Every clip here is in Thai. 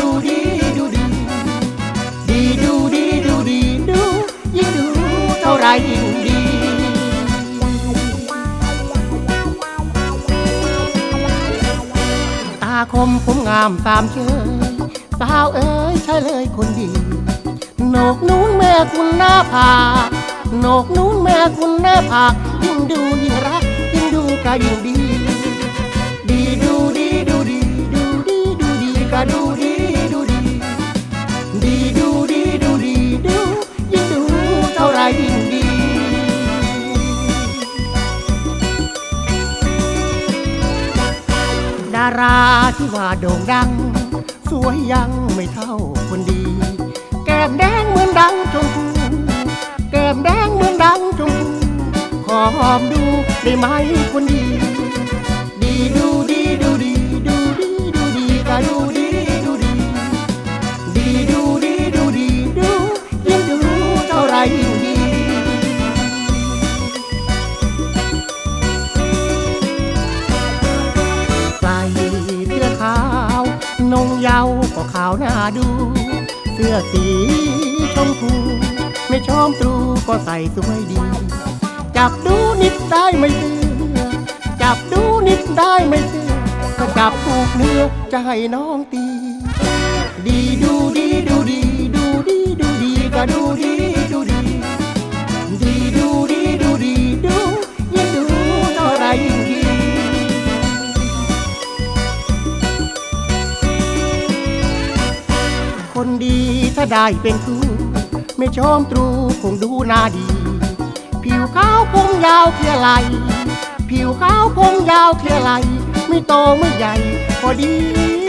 ดูดีดูดีดีดูดีดูดีดูยิ่งดูเท่าไรยิ่งดีตาคมผมงามตามเชยสาวเอ๋ยใช่เลยคนดีนกนู้นแม่คุณหน้าผากนกนู้นแม่คุณหน้าผากยิ่งดูยิ่งรักยิ่งดูก็ยิ่ง ยิ่งดีดาราที่ว่าโด่งดัง สวยยังไม่เท่าคนดี แก้มแดงเหมือนดังชมพูแก้มแดงเหมือนดังชมพูขอหอมดูได้ไหมคนดีดีาวหน้าดู เสื้อสีชมพู ไม่ชอมตรูก็ใส่สวยดี จับดูนิดได้ไม่เสื้อจับดูนิดได้ไม่เสื้อก็จับผูกเนื้อจะให้น้องตี ดีดูดีดูดี ดูดีดูดีก็ดูดี ถ้าได้เป็นคู่ไม่ชมตรูคงดูน่าดี ผิวขาวผมยาวเคลียร์ไหลผิวขาวผมยาวเคลียร์ไหลไม่โตไม่ใหญ่พอดี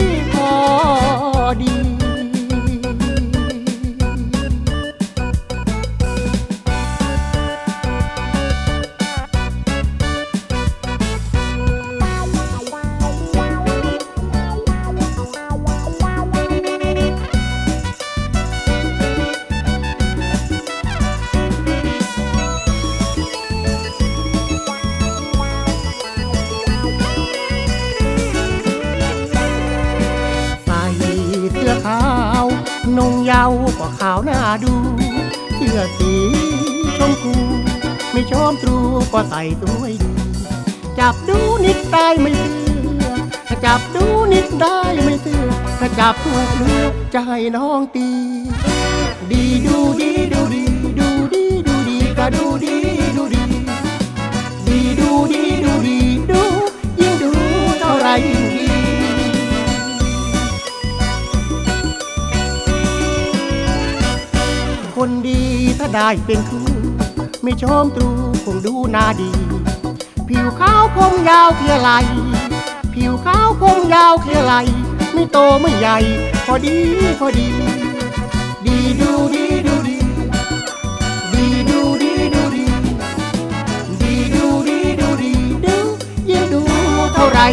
เยาวก็ขาวหน้าดูเสื้อสีชมพูไม่ชอมตรูก็ใส่สวยดี จับดูนิดได้ไม่เสื้อถ้าจับดูนิดได้ไม่เสื้อถ้าจับถูกเลือกจะให้น้องตี ดีดูดี คนดีถ้าได้เป็นคู่ไม่ชมตรูคงดูน่าดี ผิวขาวผมยาวเคลียไหล ผิวขาวผมยาวเคลียไหล ไม่โตไม่ใหญ่พอดีพอดี ดีดูดีดูดี ดีดูดีดูดี ดีดูดีดูดีดูยิ่งดูเท่าไร่